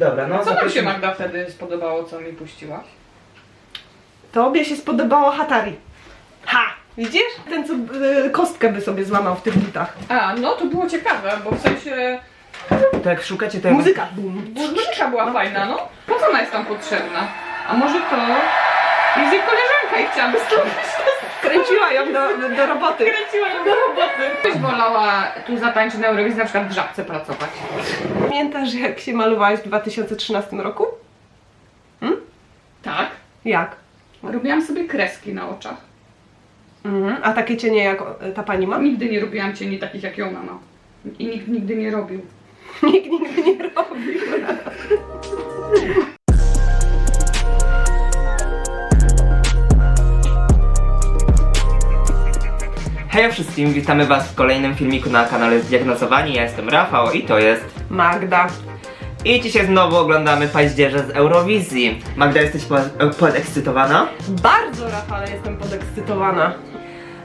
Dobra, no Co nam się Magda wtedy spodobało, co mi puściłaś? Tobie się spodobało Hatari. Ha! Widzisz? Ten, co y, kostkę by sobie złamał w tych butach. A, no to było ciekawe, bo w sensie To jak szukacie tego... Muzyka. Bum. muzyka była fajna, no. Po co ona jest tam potrzebna? A może to jest jej koleżanka i chciałaby stąd Kręciła ją do, do roboty. kręciła ją do roboty. Byś wolała tu zatańczyć na Eurowizji, na przykład w żabce pracować. Pamiętasz jak się malowałeś w 2013 roku? Tak. Jak? Robiłam sobie kreski na oczach. Mhm. A takie cienie jak ta pani ma? Nigdy nie robiłam cieni takich jak ją ma. I nikt nigdy nie robił. Nikt nigdy nie robi. Hej wszystkim, witamy was w kolejnym filmiku na kanale Zdiagnozowani. Ja jestem Rafał i to jest... Magda. I dzisiaj znowu oglądamy paździerze z Eurowizji. Magda, jesteś po- podekscytowana? Bardzo, Rafale, jestem podekscytowana.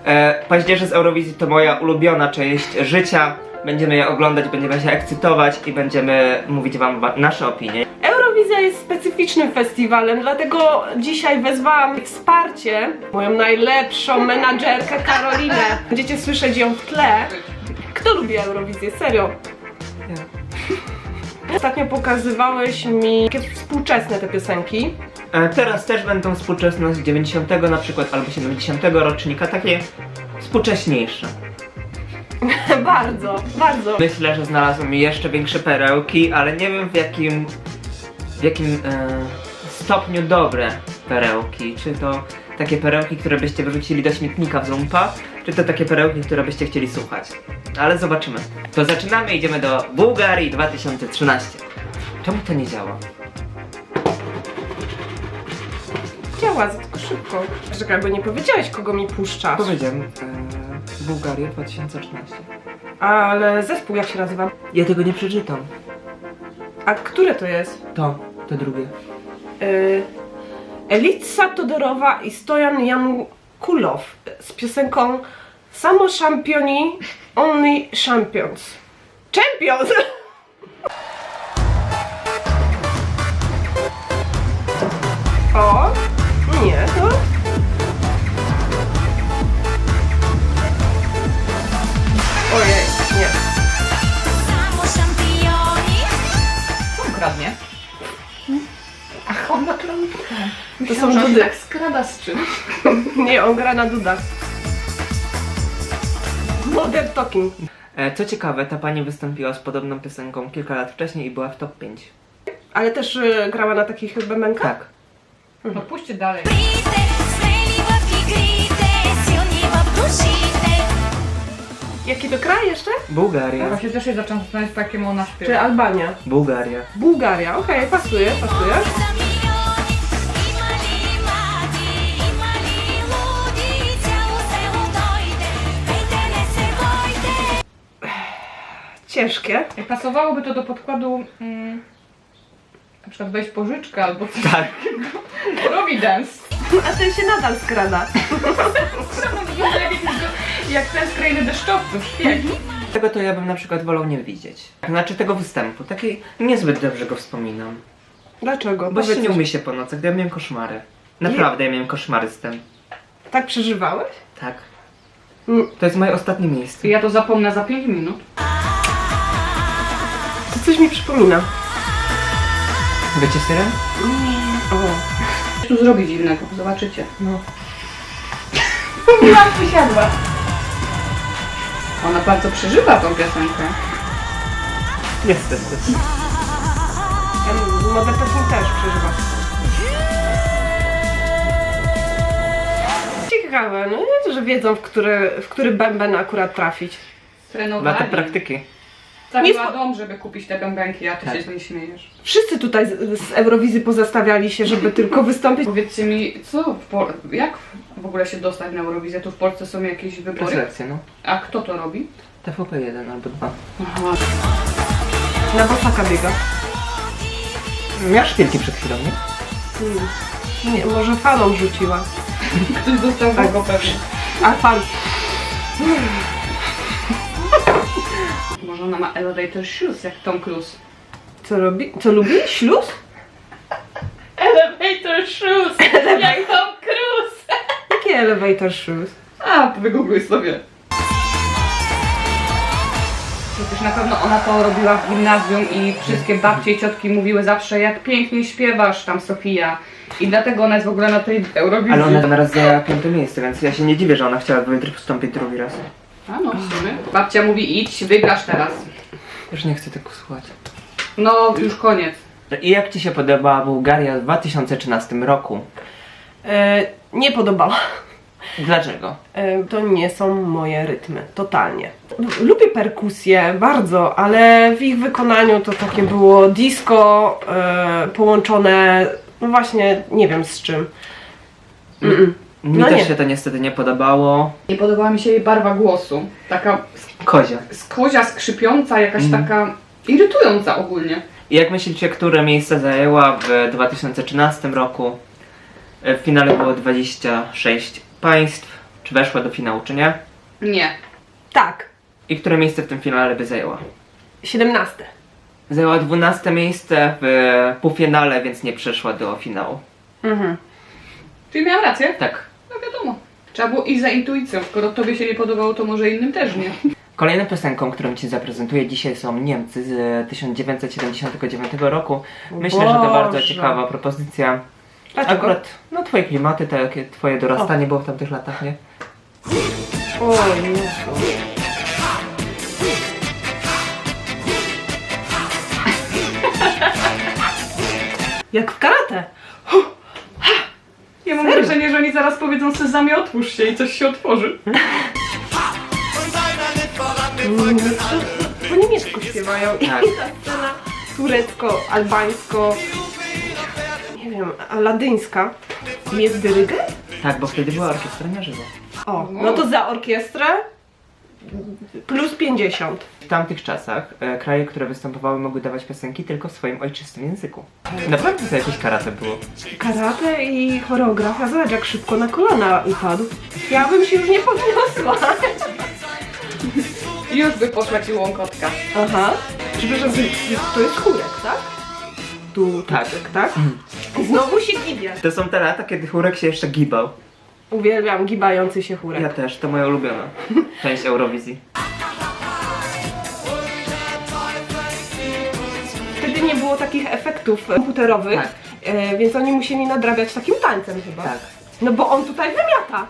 E, paździerze z Eurowizji to moja ulubiona część życia. Będziemy je oglądać, będziemy się ekscytować i będziemy mówić wam wa- nasze opinie. Jest specyficznym festiwalem, dlatego dzisiaj wezwałam wsparcie moją najlepszą menadżerkę Karolinę. Będziecie słyszeć ją w tle. Kto lubi Eurowizję? Serio. Ostatnio pokazywałeś mi takie współczesne te piosenki. E, teraz też będą współczesne z 90 na przykład albo 70 rocznika, takie współcześniejsze. bardzo, bardzo. Myślę, że znalazłem jeszcze większe perełki, ale nie wiem w jakim w jakim e, stopniu dobre perełki. Czy to takie perełki, które byście wyrzucili do śmietnika w lumpa, czy to takie perełki, które byście chcieli słuchać. Ale zobaczymy. To zaczynamy, idziemy do Bułgarii 2013. Czemu to nie działa? Działa, tylko szybko. Czekaj, bo nie powiedziałeś, kogo mi puszczasz. Powiedziałem e, Bułgaria 2013. Ale zespół jak się nazywa? Ja tego nie przeczytam. A które to jest? To, drugie. Y, Elica Todorowa i Stojan Jankulow z piosenką Samo Championi, Only Champions. Champions! on dudy. tak skrada z czymś. Nie, on gra na dudach. Modern Talking. E, co ciekawe, ta pani wystąpiła z podobną piosenką kilka lat wcześniej i była w top 5. Ale też y, grała na takich bębenkach? Tak. No puśćcie dalej. Jaki to kraj jeszcze? Bułgaria. Właśnie też się zaczęłam zastanawiać, po jakiemu ona Czy śpiewa. Albania? Bułgaria. Bułgaria, okej, pasuje, pasuje. Ciężkie. Jak pasowałoby to do podkładu mm, na przykład weź pożyczkę albo coś. Tak. Robi dance. A ten się nadal skrada. Wygląda jak, jakiś go- jak ten z krainy deszczowców. Tego to ja bym na przykład wolał nie widzieć. Znaczy tego występu. Taki niezbyt dobrze go wspominam. Dlaczego? Bo się nie umie się po nocach, ja miałem koszmary. Naprawdę ja miałem koszmary z tym. Tak przeżywałeś? Tak. Mm. To jest moje ostatnie miejsce. Ja to zapomnę za 5 minut. To coś mi przypomina. Wiecie syren? O. Coś tu zrobić innego, zobaczycie. No. Jak wysiadła. Ona bardzo przeżywa tą piosenkę. Ten Modern Talking też przeżywa. Ciekawe, no nie, że wiedzą, w który, w który bęben akurat trafić. Na Trenowali. te praktyki. Cały Nie dom, żeby kupić te bębenki, a ty Tak. się z niej śmiejesz. Wszyscy tutaj z, z Eurowizji pozastawiali się, żeby tylko wystąpić. Powiedzcie mi, co w Pol- jak w ogóle się dostać na Eurowizję? Tu w Polsce są jakieś wybory? Preselekcje, no. A kto to robi? TVP1 albo 2. Aha. Na bosaka biega. Miał szpilki przed chwilą, nie? Hmm. Nie, może fanom rzuciła. Ktoś dostał Tak. tego pewnie. A fan. Może ona ma elevator shoes, jak Tom Cruise. Co robi? Co lubi? Śluz? Elevator shoes! Jak Tom Cruise! Jakie elevator shoes? A, wygoogluj sobie. Przecież na pewno ona to robiła w gimnazjum i wszystkie babcie i ciotki mówiły zawsze, jak pięknie śpiewasz tam Sofia. I dlatego ona jest w ogóle na tej Eurowizji. Ale ona na raz zajęła piąte miejsce, więc ja się nie dziwię, że ona chciała wystąpić drugi raz. A no, w sumie. Babcia mówi idź, wygrasz teraz. Już nie chcę tego słuchać. No, już koniec. I jak Ci się podobała Bułgaria w 2013 roku? E, nie podobała. Dlaczego? E, to nie są moje rytmy, totalnie. Lubię perkusję bardzo, ale w ich wykonaniu to takie było disco e, połączone, no właśnie, nie wiem z czym. Mm-mm. Mi No też nie. się to niestety nie podobało. Nie podobała mi się jej barwa głosu. Taka Kozia. skozia, skrzypiąca, jakaś Mhm. taka irytująca ogólnie. I jak myślicie, które miejsce zajęła w 2013 roku? E, W finale było 26 państw. Czy weszła do finału, czy nie? Nie. Tak, I które miejsce w tym finale by zajęła? 17. Zajęła 12 miejsce w półfinale, więc nie przeszła do finału. Mhm. Czyli miałam rację? Tak. No wiadomo. Trzeba było iść za intuicją. Skoro tobie się nie podobało, to może innym też nie. Kolejną piosenką, którą Ci zaprezentuję dzisiaj są Niemcy z 1979 roku. Myślę, że to bardzo Boże. ciekawa propozycja. Dlaczego? Akurat, no Twoje klimaty, tak jak Twoje dorastanie było w tamtych latach, nie? Oj, Jezu. Jak w karate. Ja mam Serio? wrażenie, że oni zaraz powiedzą Sezamie otwórz się i coś się otworzy. Po niemiecku śpiewają. I Tak. ta scena turecko, albańsko, nie wiem, aladyńska. Jest dyrygent? Tak, bo wtedy była orkiestra na żywo. O, no to za orkiestrę plus 50. W tamtych czasach e, kraje, które występowały, mogły dawać piosenki tylko w swoim ojczystym języku. Naprawdę to jakieś karate było. Karate i choreografia, zobacz jak szybko na kolana upadł. Ja bym się już nie podniosła. Już by poszła ci łąkotka. Aha. Przepraszam, to jest chórek, tak? Tu, Tak. tak, tak? I znowu się gibie. To są te lata, kiedy chórek się jeszcze gibał. Uwielbiam gibający się chórek. Ja też, to moja ulubiona część Eurowizji. Wtedy nie było takich efektów komputerowych, Tak. e, więc oni musieli nadrabiać takim tańcem chyba. Tak. No bo on tutaj wymiata.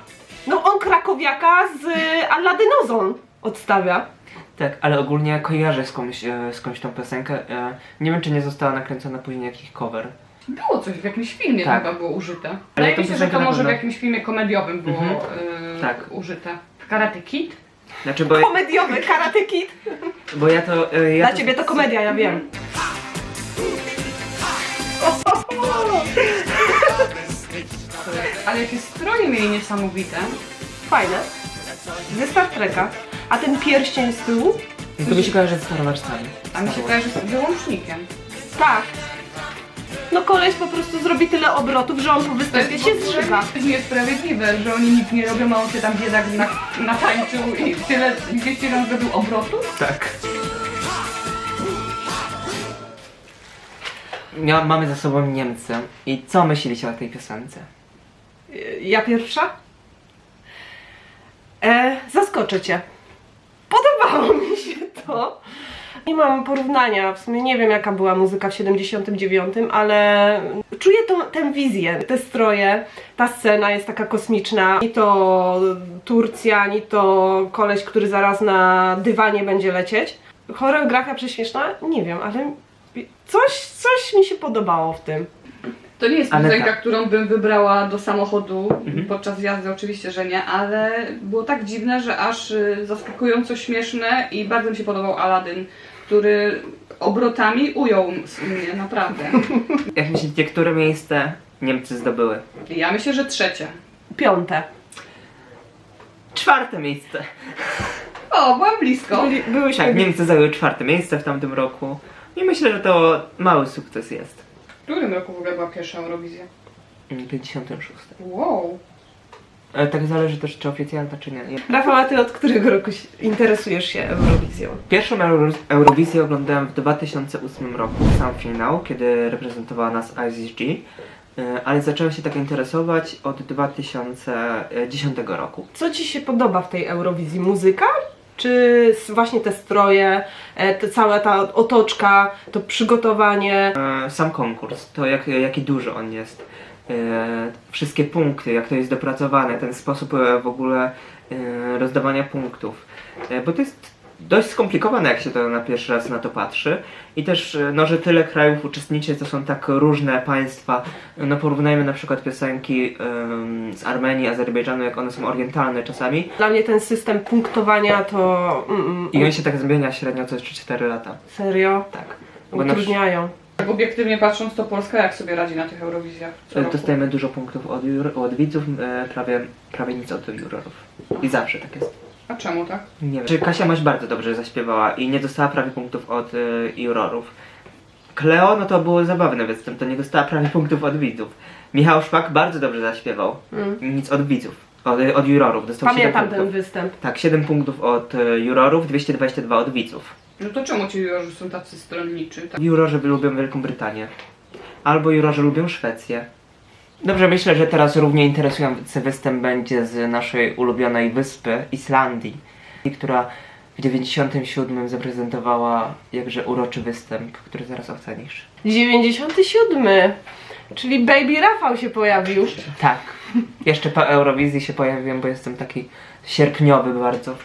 No on krakowiaka z Alladynozą odstawia. Tak, ale ogólnie kojarzę skądś, e, skądś tą piosenkę. E, nie wiem, czy nie została nakręcona później jakiś cover. Było coś w jakimś filmie Tak. chyba było użyte. Ale Wydaje to mi się, że piosenka to na może w pewno. jakimś filmie komediowym było Mhm. yy, Tak. użyte. W Karate Kid? Znaczy, bo, Komediowy Karate Kid. bo ja to... E, ja Dla ciebie to komedia, ja wiem. Ale jakie stroje mieli niesamowite. Fajne. Ze Star Treka. A ten pierścień z tyłu? To mi się kojarzy z Star Warsami. A mi się kojarzy z wyłącznikiem. Tak. No koleś po prostu zrobi tyle obrotów, że on po występie się zżyga. To jest niesprawiedliwe, że oni nic nie robią, a on się tam biedak na, natańczył i tyle, wiecie, że on zrobił obrotów? Tak. Mia- mamy za sobą Niemcy. I co myślicie o tej piosence? Ja pierwsza? E, zaskoczę cię. Podobało mi się to. Nie mam porównania, w sumie nie wiem jaka była muzyka w 79, ale czuję tą, tę wizję, te stroje, ta scena jest taka kosmiczna. Ni to Turcja, ni to koleś, który zaraz na dywanie będzie lecieć. Choreografia prześmieszna? Nie wiem, ale coś, coś mi się podobało w tym. To nie jest Ale piosenka, tak. którą bym wybrała do samochodu Mhm. podczas jazdy, oczywiście, że nie, ale było tak dziwne, że aż y, zaskakująco śmieszne i bardzo mi się podobał Aladdin, który obrotami ujął mnie, naprawdę. Jak myślicie, które miejsce Niemcy zdobyły? Ja myślę, że trzecie. Piąte. Czwarte miejsce. O, byłam blisko. Byli, byłyśmy Tak, Niemcy zajęły czwarte miejsce w tamtym roku. I myślę, że to mały sukces jest. W którym roku w ogóle była pierwsza Eurowizja? Mm, 56. Wow. E, Tak zależy też czy oficjalna czy nie. Rafał, a ty od którego roku się interesujesz się Eurowizją? Pierwszą Euro Eurowizję oglądałem w 2008 roku, sam finał, kiedy reprezentowała nas ISG, e, ale zacząłem się tak interesować od 2010 roku. Co ci się podoba w tej Eurowizji? Muzyka? Czy s- właśnie te stroje, e, te cała ta otoczka, to przygotowanie? E, Sam konkurs, to jak, jaki duży on jest, wszystkie punkty, jak to jest dopracowane, ten sposób e, w ogóle e, rozdawania punktów, E, bo to jest dość skomplikowane, jak się to na pierwszy raz na to patrzy i też, e, no, że tyle krajów uczestniczy, to są tak różne państwa, no porównajmy na przykład piosenki em, z Armenii, Azerbejdżanu, jak one są orientalne czasami Dla mnie ten system punktowania to... Mm, i on się tak zmienia średnio co 3-4 lata, serio? tak. Bo Utrudniają. Tak obiektywnie patrząc, to Polska jak sobie radzi na tych Eurowizjach? co roku? Dostajemy dużo punktów od, jur- od widzów, e, prawie, prawie nic od jurorów. I zawsze tak jest. A czemu tak? Nie wiem. Czy Kasia Maś bardzo dobrze zaśpiewała i nie dostała prawie punktów od e, jurorów. Kleo, no to było zabawny występ, to nie dostała prawie punktów od widzów. Michał Szpak bardzo dobrze zaśpiewał. Mm. Nic od widzów, od, od jurorów. Dostał 7 Pamiętam punktów. ten występ. Tak, 7 punktów od e, jurorów, 222 od widzów. No to czemu ci jurorzy są tacy stronniczy? Tak? Jurorzy lubią Wielką Brytanię. Albo jurorzy lubią Szwecję. Dobrze, myślę, że teraz równie interesujący występ będzie z naszej ulubionej wyspy Islandii, która w 97 zaprezentowała jakże uroczy występ, który zaraz ocenisz. 97. Czyli Baby Rafał się pojawił. Tak. Jeszcze po Eurowizji się pojawiłem, bo jestem taki sierpniowy bardzo.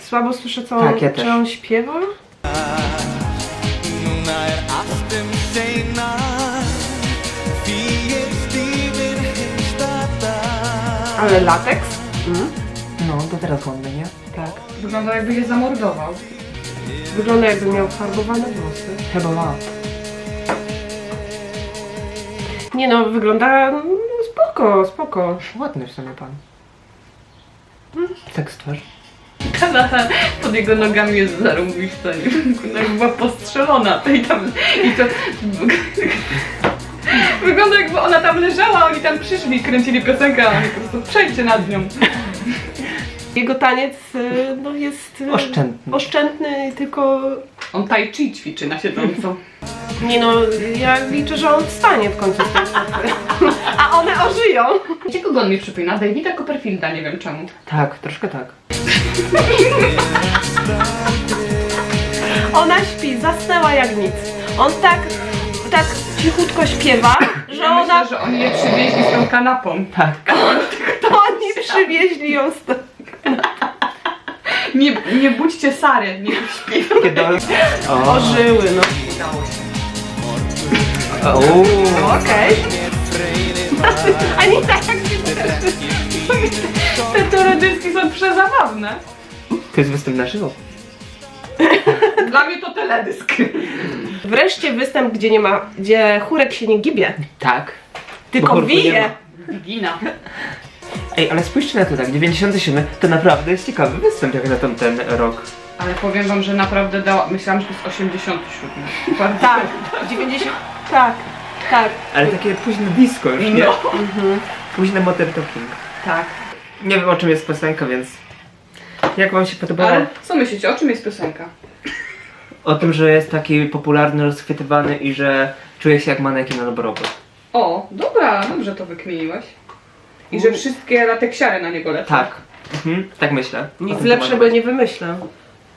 Słabo słyszę, co Tak, ja czy też. on śpiewa. Ale lateks? Mm. No, to teraz ładne, nie? Tak. Wygląda jakby je zamordował. Wygląda jakby miał farbowane włosy. Chyba ma. Nie no, wygląda no, spoko, spoko. Ładny w sumie pan. Tekst twarz. Kanata pod jego nogami jest zarąbista? Ona była postrzelona i tam... I to... Wygląda jakby ona tam leżała, oni tam przyszli i kręcili piosenkę, a oni po prostu przejdźcie nad nią. Jego taniec y, no, jest y, Oszczędny. oszczędny, tylko On tai chi ćwiczy na siedząco. nie no, ja liczę, że on wstanie w końcu z tej sofy. A one ożyją. Wiecie kogo on mi przypomina? Davida Copperfielda, nie wiem czemu. Tak, troszkę tak. Ona śpi, zasnęła jak nic. On tak, tak cichutko śpiewa, że Ja ona, myślę, że oni je przywieźli z tą kanapą. Tak. to oni przywieźli ją z Nie, nie budźcie Sary, nie śpi. Kiedy on... O. Ożyły, no. Okej. Ani tak jak Te teledyski są przezabawne. To jest występ na żywo. Dla mnie to teledysk. Wreszcie występ, gdzie nie ma, gdzie chórek się nie gibie, Tak. tylko chórku nie wije. ma. Gina. Ej, ale spójrzcie na to tak, 97 to naprawdę jest ciekawy występ jak na tamten rok. Ale powiem wam, że naprawdę dała... Myślałam, że to jest 87. Bardzo Tak, 90, tak, tak, Ale takie późne disco już, nie? No. Późne Modern Talking. Tak. Nie wiem o czym jest piosenka, więc... Jak wam się podobało? Ale co myślicie, o czym jest piosenka? O tym, że jest taki popularny, rozchwytywany i że czuje się jak manekin albo robot. O, dobra, dobrze to wykmieniłeś. I że wszystkie lateksiary na niego lecą. Tak. Mhm, tak myślę. O nic tym lepszego nie wymyślę.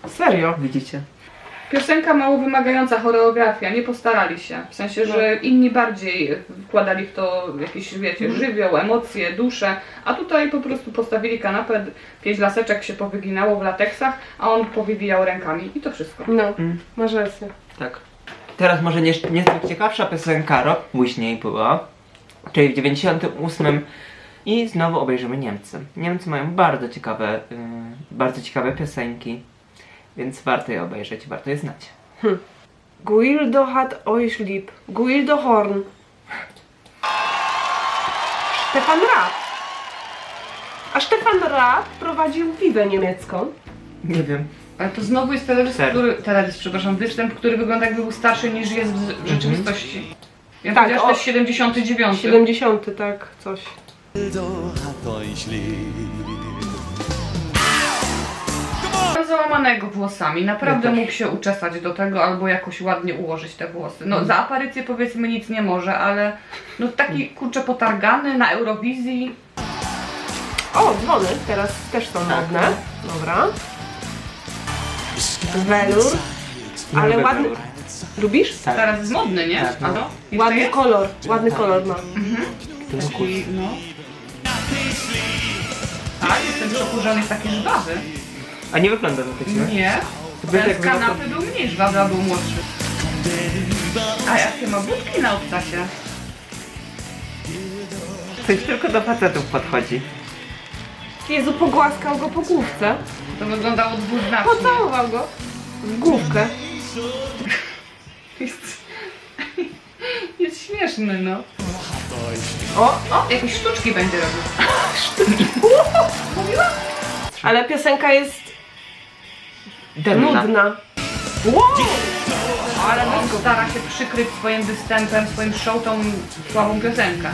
Serio. Widzicie? Piosenka mało wymagająca, choreografia, nie postarali się. W sensie, że inni bardziej wkładali w to jakieś, wiecie, żywioł, emocje, duszę, a tutaj po prostu postawili kanapę, pięć laseczek się powyginało w lateksach, a on powywijał rękami i to wszystko. No, Mm. masz rację. Tak. Teraz może nie, nieco ciekawsza piosenka rok później była, czyli w 98 i znowu obejrzymy Niemcy. Niemcy mają bardzo ciekawe, y, bardzo ciekawe piosenki, więc warto je obejrzeć, warto je znać. Guildo hat euch lieb. Guildo Horn. Stefan Raab. A Stefan Raab prowadził Wiwę niemiecką. Nie wiem. Ale to znowu jest teledysk, Ser. który, teledysk, przepraszam, występ, który wygląda jakby był starszy niż jest w, w rzeczywistości. Ja Tak, tak, o- to jest 79. 70, tak, coś. So hat euch lieb. Załamanego włosami, naprawdę mógł się uczesać do tego albo jakoś ładnie ułożyć te włosy. No za aparycję powiedzmy nic nie może, ale no taki kurczę potargany na Eurowizji. O, dzwony teraz też są modne. Dobra. Welur. Ale ładny. Lubisz? Tak. Teraz jest modny, nie? Tak, no. A no? Jeszcze Ładny jest? kolor, ładny kolor ma. Taki, no. A, jestem w szoku, że on jest taki żwawy. A nie wygląda na tak, Nie. To Ten jak z kanapy był mniej żwawy, a był młodszy. A jakie ma budki na obcasie? Coś tylko do facetów podchodzi. Jezu, pogłaskał go po główce. To wyglądało dwuznacznie. Pocałował go. W główkę. Jest, jest śmieszny, no. O, O, jakieś sztuczki będzie robił. ale piosenka jest Denna. nudna. Wow! Ale no, stara się przykryć swoim występem, swoim show tą słabą piosenkę.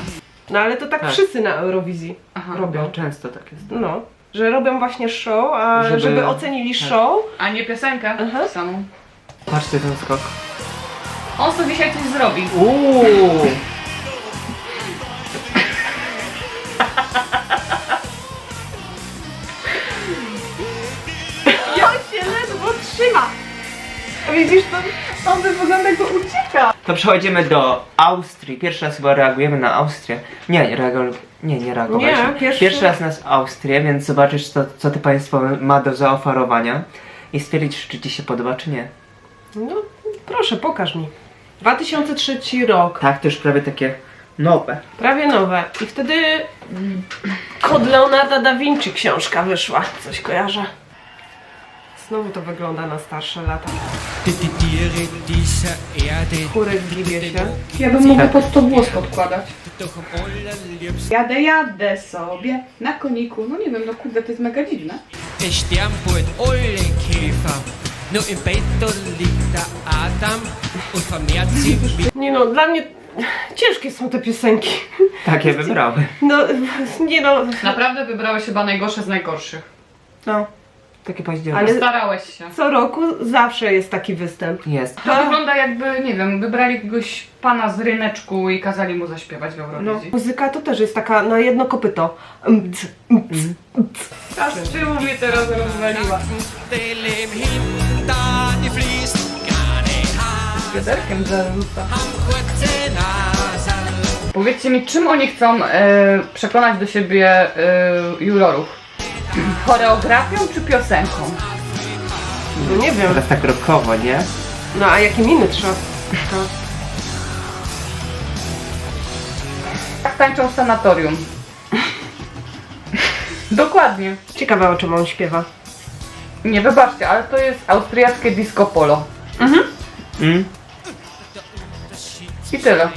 No ale to tak Tak. wszyscy na Eurowizji Aha. robią. No, często tak jest. No, że robią właśnie show, a żeby, Żeby- ocenili tak. show, A nie piosenkę Aha. samą. Patrzcie ten skok. On sobie dzisiaj coś zrobi. Uuu! Trzyma. Widzisz, to on wygląda jakby ucieka. To przechodzimy do Austrii. Pierwszy raz chyba reagujemy na Austrię. Nie, nie, reagol... nie, nie reagowaliśmy. Nie, pierwszy- raz na Austrię, więc zobaczysz co, co to państwo ma do zaoferowania i stwierdzić, czy ci się podoba, czy nie. No, proszę, pokaż mi. 2003 rok. Tak, to już prawie takie nowe. Prawie nowe. I wtedy kod Leonarda da Vinci książka wyszła. Coś kojarzę. Znowu to wygląda na starsze lata. Chórek gibie się. Ja bym mogła pod to głos podkładać. Jadę, jadę sobie na koniku. No nie wiem, no kurde, to jest mega dziwne. Nie no, dla mnie ciężkie są te piosenki. Takie wybrały. No, nie no, Naprawdę wybrałeś chyba najgorsze z najgorszych. No, takie październik. Ale- Starałeś się. co roku zawsze jest taki występ. Jest. To wygląda jakby, nie wiem, wybrali jakiegoś pana z ryneczku i kazali mu zaśpiewać w Eurowizji. Muzyka to też jest taka na jedno kopyto. Mc, mc, mc. Aż tyłu mnie teraz rozwaliła. Wiaderkiem zarzuca. Powiedzcie mi, czym oni chcą e, przekonać do siebie e, jurorów? Choreografią czy piosenką? No nie wiem. Teraz tak rokowo, nie? No a jakie miny trzeba? Tak tańczą w sanatorium. Dokładnie. Ciekawe o czym on śpiewa. Nie, wybaczcie, ale to jest austriackie disco polo. Mm? I tyle.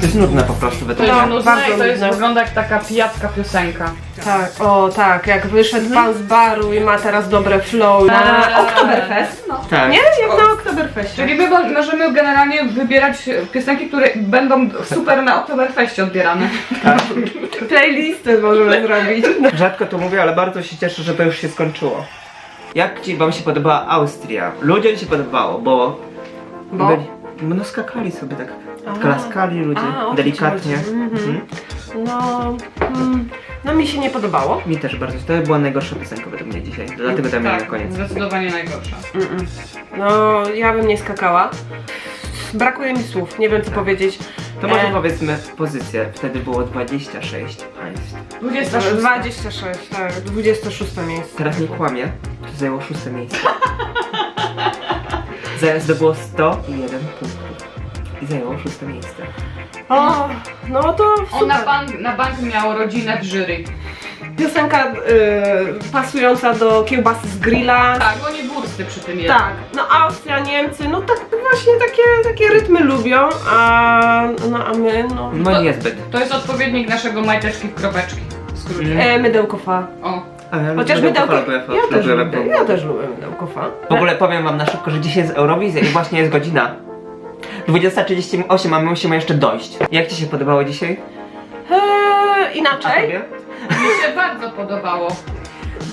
To jest nudne po prostu według To jest No, nudne bardzo i to jest, nudne. wygląda jak taka pijacka piosenka. Tak, o tak, jak wyszedł pan z baru i ma teraz dobre flow na Eee, Oktoberfest. No. Tak. Nie? Jak na Oktoberfestie. Czyli my mo- możemy generalnie wybierać piosenki, które będą super na Oktoberfeście odbierane. Playlisty możemy zrobić. Rzadko to mówię, ale bardzo się cieszę, że to już się skończyło. Jak ci wam się podobała Austria? Ludziom się podobało, bo... Bo? Byli, no skakali sobie tak, klaskali ludzie, A, o to delikatnie. chodzi. Mhm. Mhm. No, mm, no mi się nie podobało. Mi też bardzo, to była najgorsza piosenka według mnie dzisiaj, dlatego dam ją na Tak, koniec. zdecydowanie najgorsza. Mm-mm. No, ja bym nie skakała. Brakuje mi słów, nie wiem co powiedzieć. To może E, powiedzmy pozycję, wtedy było 26 państw. 26. 26, tak, 26 miejsce. Teraz nie kłamie, to zajęło szóste miejsce. Zamiast to było 101 punktów. I zajęło szóste miejsce. O, no to On na super. bank, na bank miał rodzinę w jury. Piosenka y, pasująca do kiełbasy z grilla. Tak, oni bursty przy tym jednym. Tak, no Austria, Niemcy, no tak właśnie takie, takie rytmy lubią, a, no, a my, no... No niezbyt. To jest odpowiednik naszego majteczki w kropeczki. W skrócie. Mm. E, mydełko fa. O. Ale Chociaż mydełko mydełko, lubię, ja też lubię, ja też lubię mydełko fa. W ogóle powiem wam na szybko, że dzisiaj jest Eurowizja i właśnie jest godzina 20.38, a my musimy jeszcze dojść. Jak ci się podobało dzisiaj? Eee, A inaczej, tobie? Mi się bardzo podobało.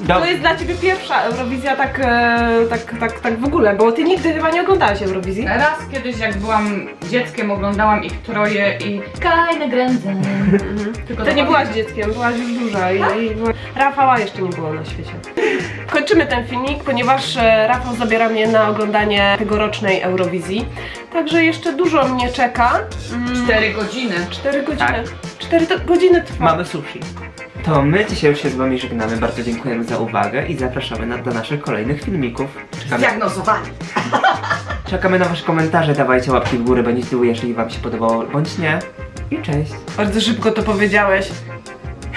To jest dla ciebie pierwsza Eurowizja tak, e, tak, tak, tak w ogóle, bo ty nigdy chyba nie oglądałaś Eurowizji. Raz kiedyś jak byłam dzieckiem oglądałam ich troje i Kajne Grędze. Tylko To nie byłaś dzieckiem, byłaś już duża i, i Rafała jeszcze nie było na świecie. Kończymy ten filmik, ponieważ e, Rafał zabiera mnie na oglądanie tegorocznej Eurowizji. Także jeszcze dużo mnie czeka. Mm, Cztery godziny. Cztery godziny. Tak. Godziny trwa. Mamy sushi. To my dzisiaj już się z wami żegnamy. Bardzo dziękujemy za uwagę i zapraszamy na, do naszych kolejnych filmików. Czekamy, Zdiagnozowani. czekamy na wasze komentarze, dawajcie łapki w górę, będzie tyłu, jeżeli wam się podobało, bądź nie. I cześć. Bardzo szybko to powiedziałeś.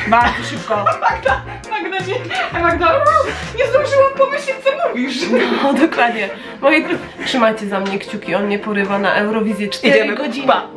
Bardzo szybko. Magda nie, a Magda, nie zdążyłam pomyśleć co mówisz. No dokładnie. Moi trzymajcie za mnie kciuki, on mnie porywa na Eurowizję 4 Idziemy. godziny. Pa.